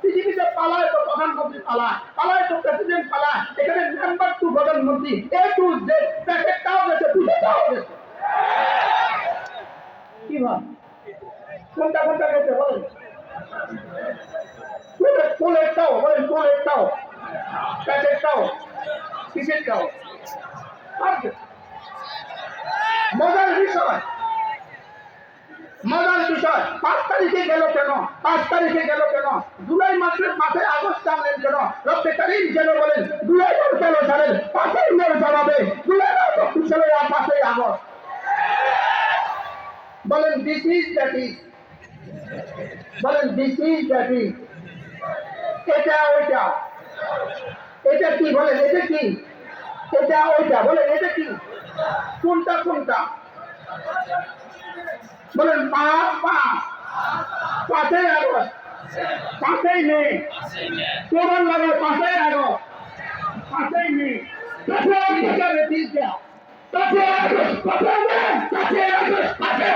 পৃথিবীতে পালায় তো প্রধানমন্ত্রী পালায় পালায় তো প্রেসিডেন্ট পালায়, এখানে নাম্বার টু প্রধানমন্ত্রী এ টু জেড প্যাকেটটাও গেছে দুটোটাও গেছে কি ভাব? কোনটা কোনটা গেছে, বলেন। কোলেরটাও বলেন কোলেরটাও প্যাকেটটাও কিসেরটাও আর মজার বিষয়। মজার বিষয় পাঁচ তারিখে গেল কেন? পাঁচ তারিখে গেল কেন? জুলাই মাসের মাসে আগস্ট আনলেন কেন? রব্বে কারিম যেন বলেন? দুই হাজার তেরো সালের পাঁচই মে জানাবে হাজার চব্বিশ সালের আর পাঁচই আগস্ট। বলেন দিস ইজ দ্যাট ইজ বলেন দিস ইজ দ্যাট ইজ এটা, ওইটা। এটা কি বলেন? এটা কি? এটা, ওইটা। বলেন, এটা কি? কোনটা কোনটা? বলেন পাঁচ পাঁচ পাঁচই আগস্ট পাঁচই মে কেমন লাগে পাঁচই আগস্ট পাঁচই মে পাঁচই মে পাঁচই আগস্ট পাঁচই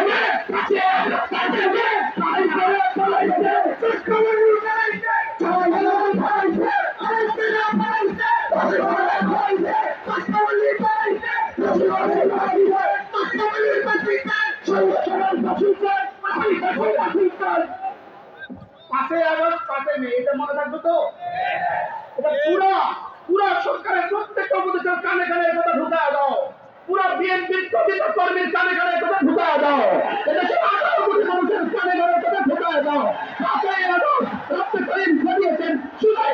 বিএনপির প্রতিটা কর্মীর কানে কানে কথা ঢুকা দাও। সব আঠারো কোটি মানুষের কানে কানে কথা ঢুকা দাও। পাঁচই আগস্ট রক্ত করিম ঘটিয়েছেন সুলাই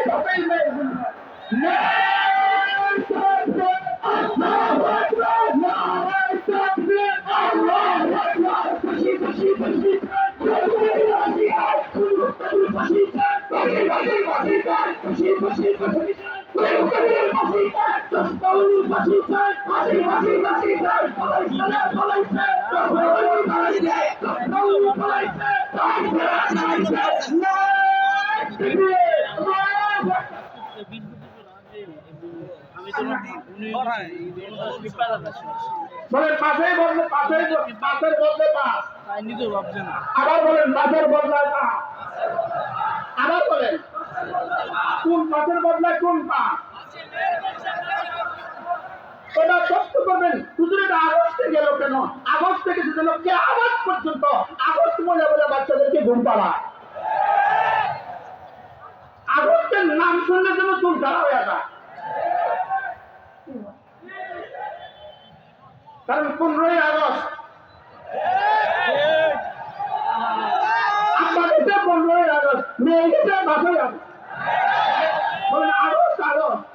পাঁচই মে আল্লাহু আকবার নারায়ে তাকবীর আল্লাহু আকবার খুশি খুশি খুশি বলেন পাশে বললে পাশে পাশের বললে পাশ আবার বলেন পাশের বদলায় পা। আবার বলেন কোন পাশের বদলায় কোন পা ওটা প্রশ্ন করবেন হুজুর এটা গেল আগস্ট থেকে সেজন্য কে আগস্ট পর্যন্ত আগস্ট বলে বলে বাচ্চাদেরকে ঘুম পাড়ায়। আগস্টের নাম শুনলে যেন চুল খারাপ হয়ে যায়। কারণ পনেরোই আগস্ট। আমাদের পনেরোই আগস্ট, মেয়েদের বাসই আগস্ট আগস্ট। আগস্ট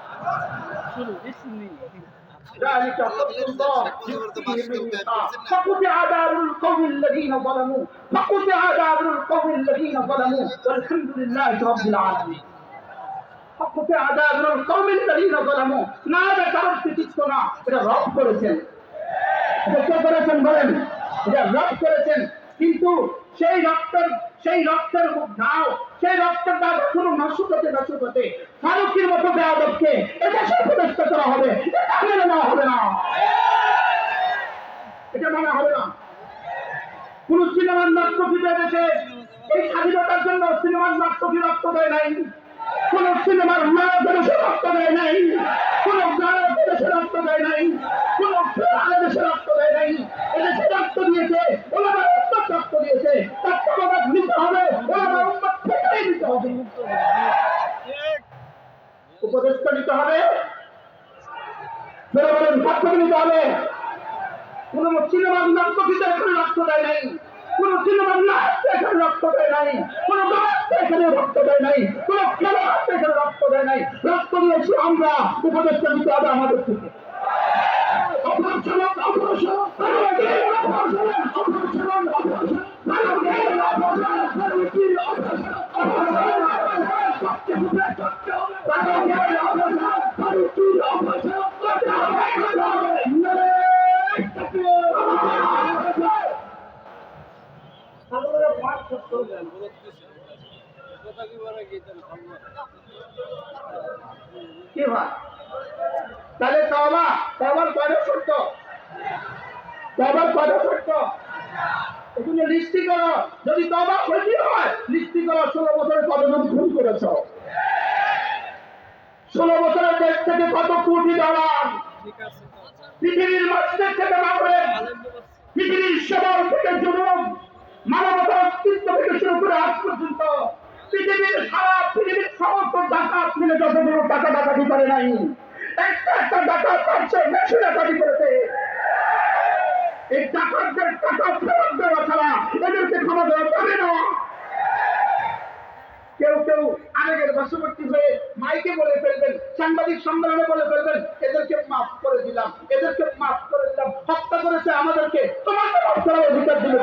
ذلك فضل الله يؤتيه من يشاء فقطع دابر القوم الذين ظلموا فقطع دابر القوم الذين ظلموا والحمد لله رب العالمين فقطع دابر القوم الذين ظلموا না এটা কারোর কৃতিত্ব না এটা রব করেছেন এটা কে করেছেন বলেন এটা রব করেছেন কিন্তু সেই রক্তের সেই রক্তের দাও। সেই রক্তের দাগ এখনও নষ্ট করতে ফারুকের মতো বেয়াদবকে এটা প্রতিষ্ঠা করা হবে। এটা মেনে হবে না? এটা মানা হবে না। কোন সিনেমার নাট্যকিতে দেশে এই স্বাধীনতার জন্য সিনেমার নাট্যকি রক্ত দেয় নাই। কোন সিনেমার নায়ক দেশে রক্ত দেয় নাই। কোন গায়ক দেশে রক্ত দেয় নাই। কোন দেশে রক্ত দেয় নাই। এদেশে রক্ত দিয়েছে ওনারা উন্মত রক্ত দিয়েছে তার প্রমাণ নিতে হবে ওনারা উন্মত থেকেই দিতে হবে উপদেষ্টা নিতে হবে বলেন নিতে হবে। কোন এখানে দেয় নাই। কোন সিনেমার নাট্য এখানে রক্ত দেয় নাই। কোন এখানে রক্ত দেয় নাই। কোন খেলোয়াড় এখানে রক্ত দেয় নাই। রক্ত দিয়েছি আমরা, উপদেষ্টা নিতে হবে আমাদের থেকে। কি ভাই তাহলে তবা তবার কয়টা সত্য তবার কয়টা সত্য এগুলো লিস্টি করো। যদি তবা ক্ষতি হয়, লিস্টি করো, ষোলো বছরে কতজন খুন করেছ। ষোলো থেকে কত কোটি ডলার? পৃথিবীর মধ্যে থেকে মামলেন পৃথিবীর সবার থেকে জুলুম মানবতার অস্তিত্ব থেকে শুরু করে আজ পর্যন্ত পৃথিবীর সারা পৃথিবীর সমস্ত ডাকাত মিলে যতগুলো টাকা ডাকাতি করে নাই, একটা একটা ডাকাত পাচ্ছে বেশি ডাকাতি করেছে। এই ডাকাতদের টাকা ফেরত দেওয়া ছাড়া এদেরকে ক্ষমা দেওয়া যাবে না। কেউ কেউ আবেগের বশবর্তী হয়ে মাইকে বলে ফেলবেন, সাংবাদিক সম্মেলনে বলে ফেলবেন, এদেরকে মাফ করে দিলাম, এদেরকে মাফ করে দিলাম, হত্যা করেছে আমাদেরকে, তোমাকে মাফ করার অধিকার দিল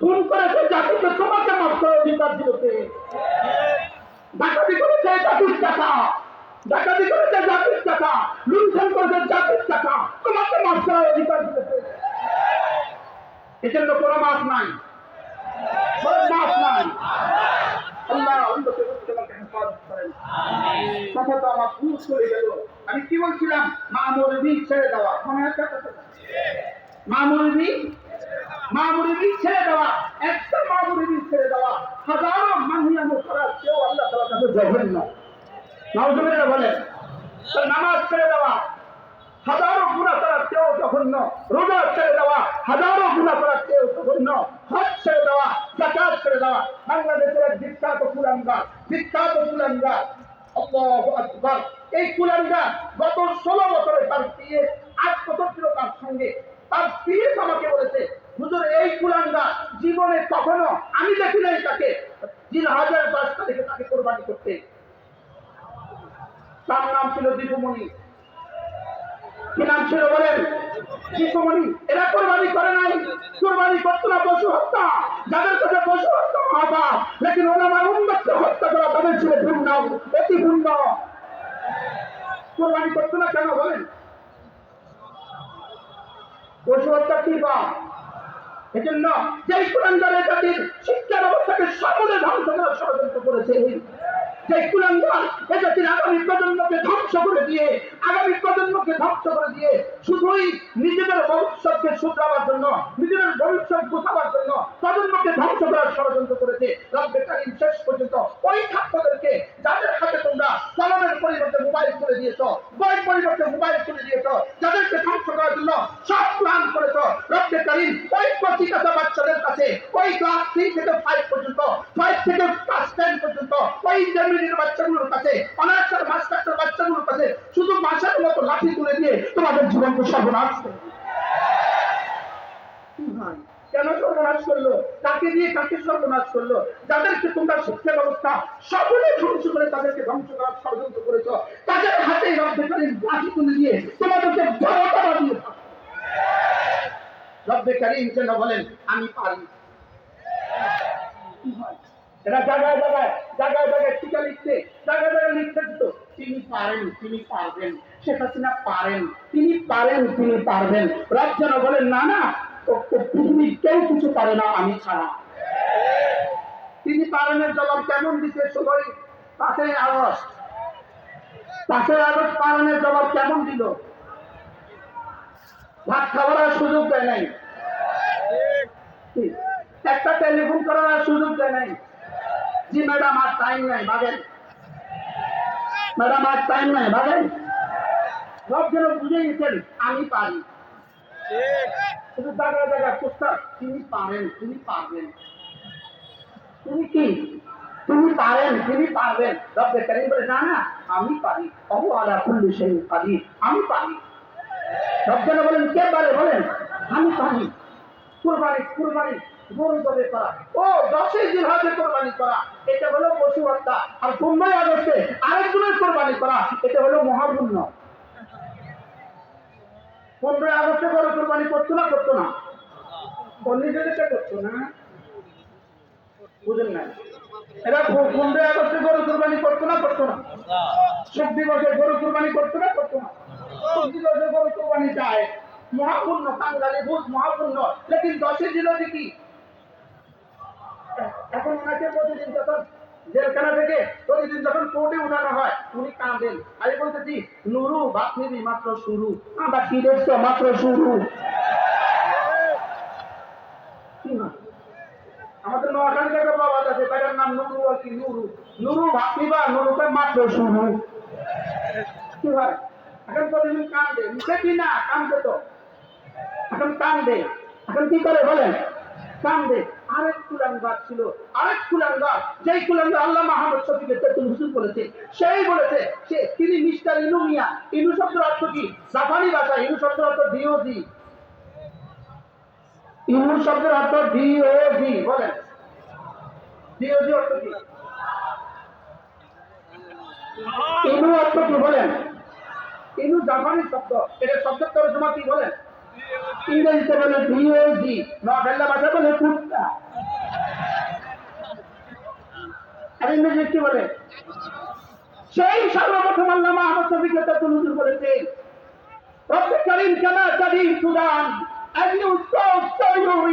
খুন করেছে জাতিকে, তোমাকে মাফ করার অধিকার দিল কে? ডাকাতি করেছে জাতির টাকা ডাকাতি করেছে জাতির টাকা লুণ্ঠন করেছে জাতির টাকা তোমাকে মাফ করার অধিকার দিল এজন্য কোনো মাফ নাই মাফ নাই। আল্লাহ অন্তত তোমাকে হেফাজত করেন। কথা তো আমার ভুল চলে গেল। আমি কি বলছিলাম? মা মরবি ছেড়ে দেওয়া। মনে একটা কথা? মা মরবি মা মুরিদি ছেড়ে দেওয়া। একটা মা মুরিদি ছেড়ে দেওয়া। হাজারো মাহিয়াম করার কেউ আল্লাহ তাআলার কাছে জঘন্য। নাউজুবিল্লাহ বলেন তো নামাজ ছেড়ে দেওয়া। হাজারো গুণা করার কেউ জঘন্য। রোজা ছেড়ে দেওয়া, হাজারো গুণা করার কেউ জঘন্য। হজ ছেড়ে দেওয়া জাকাত ছেড়ে দেওয়া। বাংলাদেশের এক বিখ্যাত কুলাঙ্গা বিখ্যাত কুলাঙ্গা আকবার। এই কুলাঙ্গা গত ষোলো বছরে তার বিয়ে, আট বছর ছিল তার সঙ্গে। তার বিয়ে আমাকে বলেছে, হুজুর, এই কুলাঙ্গা জীবনে কখনো আমি দেখি নাই তাকে। জিন হাজার দশ তারিখে তাকে কোরবানি করতে। তার নাম ছিল দীপুমণি। নাম ছিল বলেন? এরা কোরবানি করে নাই। কোরবানি করতো না, পশু হত্যা। যাদের কাছে পশু হত্যা লেকিন ওরা আমার হত্যা করা তাদের ছিল ভিন্ন, অতি ভিন্ন। কোরবানি না কেন বলেন? পশু হত্যা কি বা? এজন্য যে কুলাঙ্গারের জাতির শিক্ষা ব্যবস্থাকে সকলে ধ্বংস করার ষড়যন্ত্র করেছে। কুলাঙ্গার এ জাতির আগামী প্রজন্মকে ধ্বংস করে দিয়ে, আগামী প্রজন্মকে ধ্বংস করে দিয়ে শুধুই নিজেদের ভবিষ্যৎকে শুধরাবার জন্য, নিজেদের ভবিষ্যৎ গোছাবার জন্য প্রজন্মকে ধ্বংস করার ষড়যন্ত্র করেছে রব্বে কারিম শেষ পর্যন্ত। ওই ছাত্রদেরকে যাদের হাতে তোমরা কলমের পরিবর্তে মোবাইল করে দিয়েছ বই পরিবর্তে মোবাইল করে দিয়েছ, যাদেরকে ধ্বংস করার জন্য সব প্ল্যান করেছ, রব্বে কারিম ওই প্রতিকাতা বাচ্চাদের কাছে ওই ক্লাস থ্রি থেকে ফাইভ পর্যন্ত ফাইভ থেকে ক্লাস টেন পর্যন্ত, ওই ইন্টারমিডিয়েট বাচ্চাগুলোর কাছে অনার্সের মাস্টার্সের বাচ্চাগুলোর কাছে শুধু মাসের মতো লাঠি তুলে দিয়ে তোমাদের জীবনকে সর্বনাশ করে দিবে। কি হয়? কেন সর্বনাশ করল কাকে দিয়ে কাকে সর্বনাশ করল যাদেরকে তোমরা শিক্ষা ব্যবস্থা সকলে ধ্বংস করে তাদেরকে ধ্বংস করার ষড়যন্ত্র করেছ, তাদের হাতে রব্বে লাঠি তুলে দিয়ে তোমাদেরকে বারোটা বাজিয়ে থাকো। যেন বলেন, আমি পারি এরা জায়গায় জায়গায় জায়গায় জায়গায় টিকা লিখছে, জায়গায় জায়গায় লিখছে তো। তিনি পারেন, তিনি পারবেন। শেখ হাসিনা পারেন, তিনি পারেন, তিনি পারবেন। রব যেন বলেন না না পৃথিবীর কেউ কিছু পারে না, আমি ছাড়া। তিনি পারেনের জবাব কেমন দিতে সবাই পাঁচই আগস্ট পাঁচই আগস্ট পালনের জবাব কেমন দিল? ভাত খাওয়ার সুযোগ দেয় নাই। একটা টেলিফোন করার সুযোগ দেয় নাই। জি, ম্যাডাম, আর টাইম নাই ভাবেন ম্যাডাম, আর টাইম নাই ভাবেন যেন বুঝে গেছেন, আমি পারি। শুধু জায়গায় জায়গায় প্রস্তাব তিনি পারেন, তিনি পারবেন। তুমি কি? তিনি পারেন, তিনি পারবেন। রব্বে কারিম বলে না না, আমি পারি। অহু আলা কুল্লি সেই পারি আমি পারি। রব্বানা বলেন, কে পারে, বলেন? আমি পারি। কুরবানি কুরবানি। গরু তবে করা। ও দশই দিন কোরবানি করা। এটা হলো পশু হত্যা। আর পনেরোই আগস্টে আরেকজনের কোরবানি করা। এটা হলো মহাপুণ্য। পনেরোই আগস্টে গরু কোরবানি করতো না করতো না? নিজেদেরটা করতো না। বুঝেন না এরা পনেরোই করতো না করতো না? শোক দিবসে গরু করতো না করতো না? শোক মহাপূর্ণ কাঙ্গালি ভূত মহাপূর্ণ লেকিন দশে দিল কি? এখন ওনাকে প্রতিদিন যখন জেলখানা থেকে প্রতিদিন যখন কোর্টে উঠানো হয়, উনি কাঁদেন। আমি বলতেছি, নুরু বাপ নিবি মাত্র শুরু। আমরা কি দেখছ মাত্র শুরু? আমাদের নোয়াখালীতে একটা বাবা আছে তার নাম নুরু আর কি নুরু। নুরু ভাত নিবা নুরুকে মাত্র শুরু। কি হয়? এখন প্রতিদিন কান্দে মুখে কি না? কান্দে তো। এখন কান্দে এখন কি করে বলেন? কান্দে আরেক কুলাঙ্গার ছিল। আরেক কুলাঙ্গার, যেই কুলাঙ্গার আল্লাহ মাহমদ শফিকে তেতুল হুসুন বলেছে, সেই বলেছে সে তিনি মিস্টার ইনু মিয়া ইনু শব্দের অর্থ কি? জাপানি ভাষা, ইনু শব্দের অর্থ ডিওজি ইনু শব্দের অর্থ ডিওজি বলেন। ডিওজি অর্থ কি? ইনু অর্থ কি, বলেন। ইনু জাপানি শব্দ, এটা শব্দের তর্জমা কি, বলেন। ইংরেজিতে বলে ডিওজি নোয়াখালী ভাষা বলে কুত্তা। আর ইংরেজি কি বলে, সেই সর্বপ্রথম আল্লাহ মাহমুদ তাতুল হুজুর বলেছেন রব্বে করিম কামা কাদির সুদান আজনি উত্তর তৈরি যেমন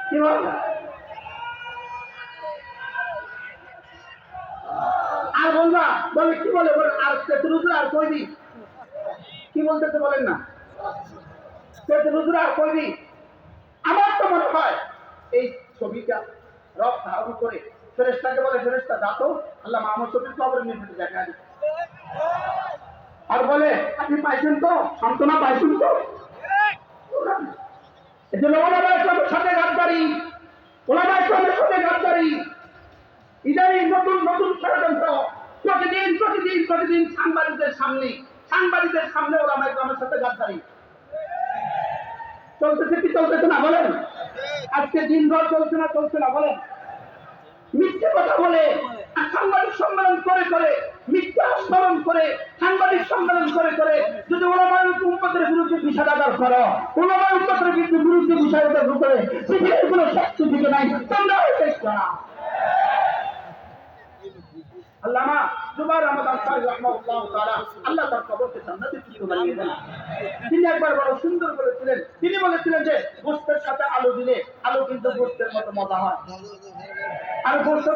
আর বলবা বলে কি বলে? বলে আর আর কইবি। কি বলতেছে বলেন না? আর কইবি? আমার তো মনে হয় এই ছবিটা রব ধারণ করে ফেরেস্তাকে বলে ফেরেস্তা আল্লাহ মাহমুদ শফির কবরের নিয়ে দেখা দিচ্ছে আর বলে আপনি পাইছেন তো? সান্ত্বনা পাইছেন তো? এই যে ওলামা ইসলামের সাথে গাদ্দারি ওলামা ইসলামের সাথে গাদ্দারি ইদানিং নতুন নতুন ষড়যন্ত্র। প্রতিদিন প্রতিদিন প্রতিদিন সাংবাদিকদের সামনে সাংবাদিকদের সামনে ওরা আমার সাথে গাদ্দারি। চলতেছে কি চলতেছে না, বলেন? আজকে দিন ভর চলছে না চলছে না, বলেন? মিথ্যে কথা বলে, সাংবাদিক সম্মেলন করে করে মিথ্যা স্মরণ করে, সাংবাদিক সম্মেলন করে করে যদি ওলামায় বিরুদ্ধে বিষাদাগার করো, ওলামায় উম্মতের বিরুদ্ধে বিরুদ্ধে বিষাদাগার করে পৃথিবীর কোনো শক্তি দিকে নাই, তোমরা আল্লাহ তার কবরকে বানিয়ে দেন। তিনি একবার বড় সুন্দর বলেছিলেন, তিনি বলেছিলেন যে গোস্তের সাথে আলু দিলে আলু কিন্তু গোস্তের মতো মজা হয়। আর গোস্ত